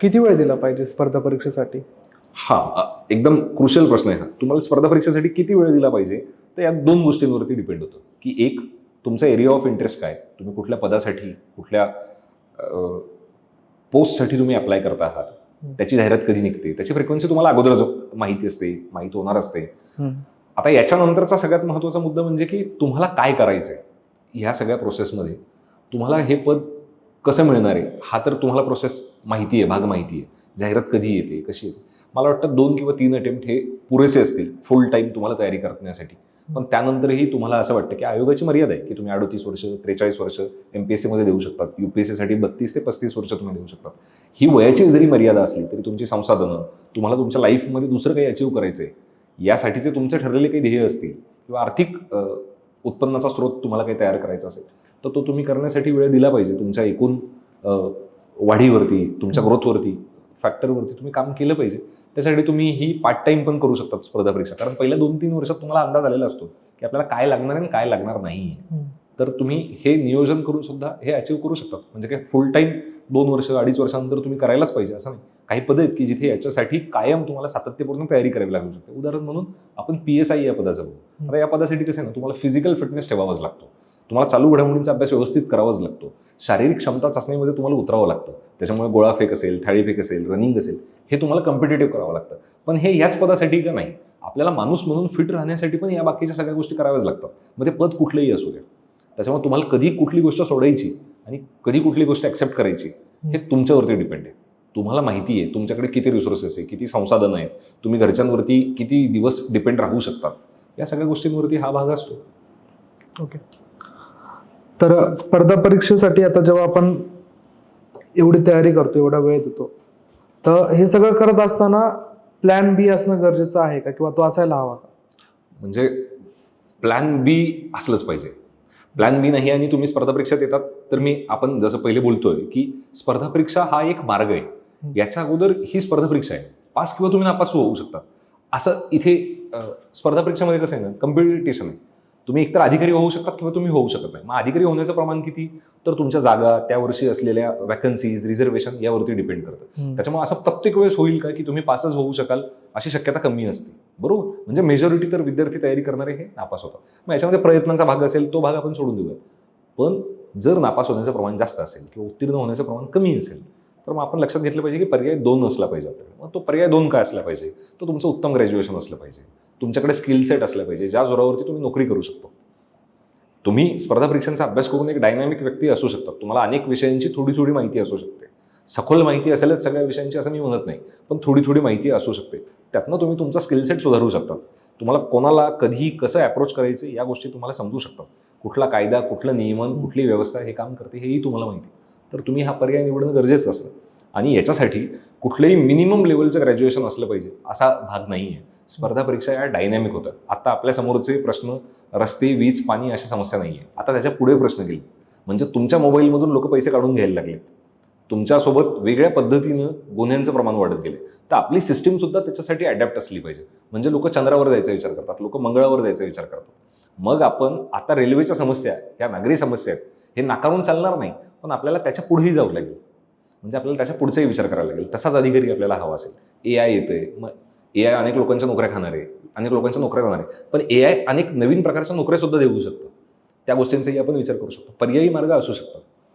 किती वेळ दिला पाहिजे स्पर्धा परीक्षेसाठी? हा अ, एकदम क्रुशियल प्रश्न आहे हा. तुम्हाला स्पर्धा परीक्षेसाठी किती वेळ दिला पाहिजे? तर या दोन गोष्टींवरती डिपेंड होतं. की एक तुमचा एरिया ऑफ इंटरेस्ट काय? तुम्ही कुठल्या पदासाठी कुठल्या पोस्टसाठी तुम्ही अप्लाय करता आहात? त्याची जाहिरात कधी निघते? त्याची फ्रिक्वेन्सी तुम्हाला अगोदर माहिती असते माहीत होणार असते. आता याच्यानंतरचा सगळ्यात महत्त्वाचा मुद्दा म्हणजे की तुम्हाला काय करायचं आहे ह्या सगळ्या प्रोसेसमध्ये तुम्हाला हे पद कसं मिळणार आहे? हा तर तुम्हाला प्रोसेस माहिती आहे भाग माहिती आहे. जाहिरात कधी येते कशी येते? मला वाटतं दोन किंवा तीन अटेम्प्ट हे पुरेसे असतील फुल टाईम तुम्हाला तयारी करण्यासाठी. पण त्यानंतरही तुम्हाला असं वाटतं की आयोगाची मर्यादा आहे की तुम्ही अडतीस वर्ष त्रेचाळीस वर्ष एम पी एस सीमध्ये देऊ शकतात यू पी एस सीसाठी बत्तीस ते पस्तीस वर्ष तुम्ही देऊ शकतात. ही वयाची जरी मर्यादा असली तरी तुमची संसाधनं तुम्हाला तुमच्या लाईफमध्ये दुसरं काही अचीव करायचं आहे यासाठीचे तुमचे ठरलेले काही ध्येय असतील किंवा आर्थिक उत्पन्नाचा स्रोत तुम्हाला काही तयार करायचा असेल तर तो तुम्ही करण्यासाठी वेळ दिला पाहिजे तुमच्या एकूण वाढीवरती तुमच्या ग्रोथवरती फॅक्टरवरती तुम्ही काम केलं पाहिजे. त्यासाठी तुम्ही ही पार्ट टाइम पण करू शकता स्पर्धा परीक्षा. कारण पहिल्या दोन तीन वर्षात तुम्हाला अंदाज आलेला असतो की आपल्याला काय लागणार आहे आणि काय लागणार नाही. तर तुम्ही हे नियोजन करून सुद्धा हे अचीव करू शकतात. म्हणजे काय फुल टाईम दोन वर्ष अडीच वर्षानंतर तुम्ही करायलाच पाहिजे. असं नाही. काही पद आहेत की जिथे याच्यासाठी कायम तुम्हाला सातत्यपूर्ण तयारी करावी लागू शकते. उदाहरण म्हणून आपण पी एस आय या पदाचं बघू. आता या पदासाठी कसं आहे ना तुम्हाला फिजिकल फिटनेस ठेवावाच लागतो. तुम्हाला चालू घडामोडींचा अभ्यास व्यवस्थित करावाच लागतो. शारीरिक क्षमता चाचणीमध्ये तुम्हाला उतरावं लागतं. त्याच्यामुळे गोळाफेक असेल थाळीफेक असेल रनिंग असेल हे तुम्हाला कम्पिटेटिव्ह करावं लागतं. पण हे याच पदासाठी का नाही? आपल्याला माणूस म्हणून फिट राहण्यासाठी पण या बाकीच्या सगळ्या गोष्टी कराव्याच लागतात. मग ते पद कुठलंही असू दे त्याच्यामुळे तुम्हाला कधी कुठली गोष्ट सोडायची आणि कधी कुठली गोष्ट ॲक्सेप्ट करायची हे तुमच्यावरती डिपेंड आहे. तुम्हाला माहिती आहे तुमच्याकडे किती रिसोर्सेस आहे किती संसाधनं आहेत तुम्ही घरच्यांवरती किती दिवस डिपेंड राहू शकतात या सगळ्या गोष्टींवरती हा भाग असतो. ओके तर स्पर्धा परीक्षेसाठी आता जेव्हा आपण एवढी तयारी करतो एवढा वेळ देतो तर हे सगळं करत असताना प्लॅन बी असणं गरजेचं आहे का? किंवा तो असायला हवा का? म्हणजे प्लॅन बी असलंच पाहिजे. प्लॅन बी नाही आणि तुम्ही स्पर्धा परीक्षेत येतात तर मी आपण जसं पहिले बोलतोय की स्पर्धा परीक्षा हा एक मार्ग आहे. याच्या अगोदर ही स्पर्धा परीक्षा आहे. पास किंवा तुम्ही नापास होऊ शकता. असं इथे स्पर्धा परीक्षेमध्ये कसं आहे ना कम्पिटिशन आहे. तुम्ही एकतर अधिकारी होऊ शकतात किंवा तुम्ही होऊ शकत नाही. मग अधिकारी होण्याचं प्रमाण किती? तर तुमच्या जागा त्या वर्षी असलेल्या वॅकन्सीज रिझर्वेशन यावरती डिपेंड करतं. त्याच्यामुळे असं प्रत्येक वेळेस होईल का की तुम्ही पासच होऊ शकाल अशी शक्यता कमी असते. बरोबर? म्हणजे मेजॉरिटी तर विद्यार्थी तयारी करणारे हे नापास होतात. मग याच्यामध्ये प्रयत्नांचा भाग असेल तो भाग आपण सोडून देऊया पण जर नापास होण्याचं प्रमाण जास्त असेल किंवा उत्तीर्ण होण्याचं प्रमाण कमी असेल तर मग आपण लक्षात घेतलं पाहिजे की पर्याय दोन असला पाहिजे आपल्याला. मग तो पर्याय दोन काय असला पाहिजे? तो तुमचं उत्तम ग्रॅज्युएशन असलं पाहिजे. तुमच्याकडे स्किल सेट असल्या पाहिजे ज्या जोरावरती तुम्ही नोकरी करू शकतो. तुम्ही स्पर्धा परीक्षांचा अभ्यास करून एक डायनॅमिक व्यक्ती असू शकतात तुम्हाला अनेक विषयांची थोडी थोडी माहिती असू शकते. सखोल माहिती असेलच सगळ्या विषयांची असं मी म्हणत नाही पण थोडी थोडी माहिती असू शकते. त्यातनं तुम्ही तुमचा स्किल सेट सुधारू शकता तुम्हाला कोणाला कधी कसं अप्रोच करायचं या गोष्टी तुम्हाला समजू शकतात. कुठला कायदा कुठलं नियमन कुठली व्यवस्था हे काम करते हेही तुम्हाला माहिती. तर तुम्ही हा पर्याय निवडणं गरजेचं असतं. आणि याच्यासाठी कुठलंही मिनिमम लेवलचं ग्रॅज्युएशन असलं पाहिजे असा भाग नाही आहे स्पर्धा परीक्षा या डायनॅमिक होतात. आता आपल्या समोरचे प्रश्न रस्ते वीज पाणी अशा समस्या नाही आहे आता त्याच्या पुढे प्रश्न गेले म्हणजे तुमच्या मोबाईलमधून लोक पैसे काढून घ्यायला लागले तुमच्यासोबत वेगळ्या पद्धतीनं गुन्ह्यांचं प्रमाण वाढत गेले तर आपली सिस्टीमसुद्धा त्याच्यासाठी अडॅप्ट असली पाहिजे. म्हणजे लोक चंद्रावर जायचा विचार करतात लोक मंगळावर जायचा विचार करतात. मग आपण आता रेल्वेच्या समस्या ह्या नागरी समस्या आहेत हे नाकारून चालणार नाही पण आपल्याला त्याच्या पुढेही जावं लागेल. म्हणजे आपल्याला त्याच्या पुढचाही विचार करावा लागेल. तसाच अधिकारी आपल्याला हवा असेल. ए आय येतोय मग ए आय अनेक लोकांच्या नोकऱ्या खाणार आहे अनेक लोकांच्या नोकऱ्या जाणार आहे. पण ए आय अनेक नवीन प्रकारच्या नोकऱ्या सुद्धा देऊ शकतं. त्या गोष्टींचाही आपण विचार करू शकतो. पर्यायी मार्ग असू शकतात.